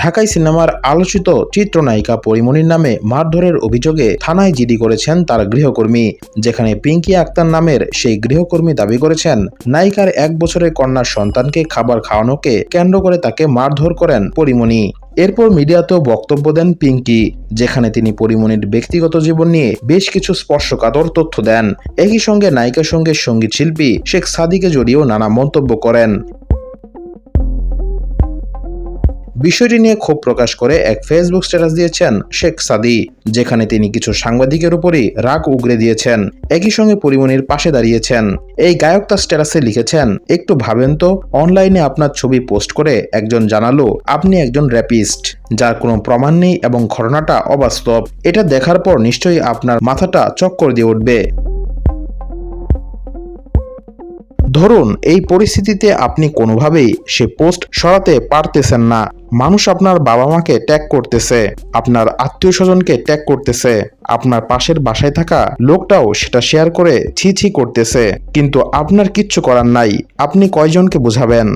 ঢাকাই সিনেমার আলোচিত চিত্রনায়িকা পরিমণির নামে মারধরের অভিযোগে থানায় জিডি করেছেন তার গৃহকর্মী, যেখানে পিঙ্কি আক্তার নামের সেই গৃহকর্মী দাবি করেছেন, নায়িকার এক বছরের কন্যার সন্তানকে খাবার খাওয়ানোকে কেন্দ্র করে তাকে মারধর করেন পরিমণি। এরপর মিডিয়াতেও বক্তব্য দেন পিঙ্কি, যেখানে তিনি পরিমণির ব্যক্তিগত জীবন নিয়ে বেশ কিছু স্পর্শকাতর তথ্য দেন। একই সঙ্গে নায়িকার সঙ্গে সংগীত শিল্পী শেখ সাদিকে জড়িয়েও নানা মন্তব্য করেন। বিষয়টি নিয়ে ক্ষোভ প্রকাশ করে এক ফেসবুক স্ট্যাটাস দিয়েছেন শেখ সাদি, যেখানে তিনি কিছু সাংবাদিকের উপরই রাগ উগরে দিয়েছেন। একই সঙ্গে পরিমণির পাশে দাঁড়িয়েছেন। এই গায়ক তার স্ট্যাটাসে লিখেছেন, একটু ভাবেন তো অনলাইনে আপনার ছবি পোস্ট করে একজন জানালো, আপনি একজন র্যাপিস্ট যার কোনো প্রমাণ নেই এবং ঘটনাটা অবাস্তব। এটা দেখার পর নিশ্চয়ই আপনার মাথাটা চক্কর দিয়ে উঠবে। ধরুন, এই পরিস্থিতিতে আপনি কোনোভাবেই সে পোস্ট সরাতে পারতেছেন না। মানুষ আপনার বাবা মাকে ট্যাগ করতেছে, আপনার আত্মীয় স্বজনকে ট্যাগ করতেছে, আপনার পাশের বাসায় থাকা লোকটাও সেটা শেয়ার করে ছি ছি করতেছে। কিন্তু আপনার কিচ্ছু করার নাই, আপনি কয়জনকে বোঝাবেন?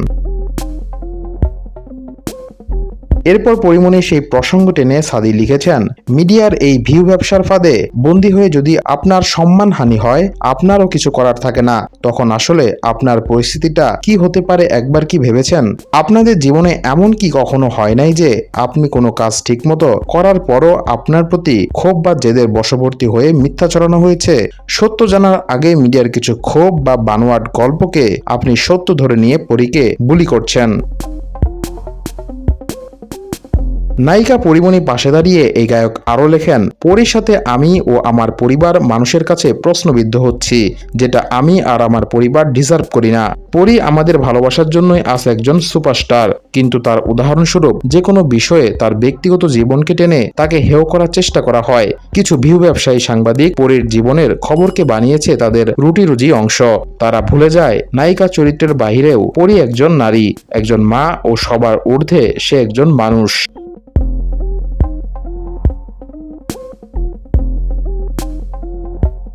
এরপর পরিমণি সেই প্রসঙ্গ টেনে সাদি লিখেছেন, মিডিয়ার এই ভিউ ব্যবসার ফাঁদে বন্দী হয়ে যদি আপনার সম্মানহানি হয়, আপনারও কিছু করার থাকে না। তখন আসলে আপনার পরিস্থিতিটা কি হতে পারে একবার কি ভেবেছেন? আপনাদের জীবনে এমন কি কখনো হয় নাই যে আপনি কোনো কাজ ঠিকমতো করার পরও আপনার প্রতি ক্ষোভ বা জেদের বশবর্তী হয়ে মিথ্যা চড়ানো হয়েছে? সত্য জানার আগে মিডিয়ার কিছু ক্ষোভ বা বানোয়াট গল্পকে আপনি সত্য ধরে নিয়ে পরীকে বুলি করছেন। নায়িকা পরিমণি পাশে দাঁড়িয়ে এই গায়ক আরও লেখেন, পরির সাথে আমি ও আমার পরিবার মানুষের কাছে প্রশ্নবিদ্ধ হচ্ছি, যেটা আমি আর আমার পরিবার ডিজার্ভ করি না। পরি আমাদের ভালোবাসার জন্যই আজ একজন সুপারস্টার, কিন্তু তার উদাহরণস্বরূপ যে কোনো বিষয়ে তার ব্যক্তিগত জীবনকে টেনে তাকে হেয় করার চেষ্টা করা হয়। কিছু ভিউ ব্যবসায়ী সাংবাদিক পরীর জীবনের খবরকে বানিয়েছে তাদের রুটি রুজি অংশ। তারা ভুলে যায়, নায়িকা চরিত্রের বাহিরেও পরি একজন নারী, একজন মা ও সবার ঊর্ধ্বে সে একজন মানুষ।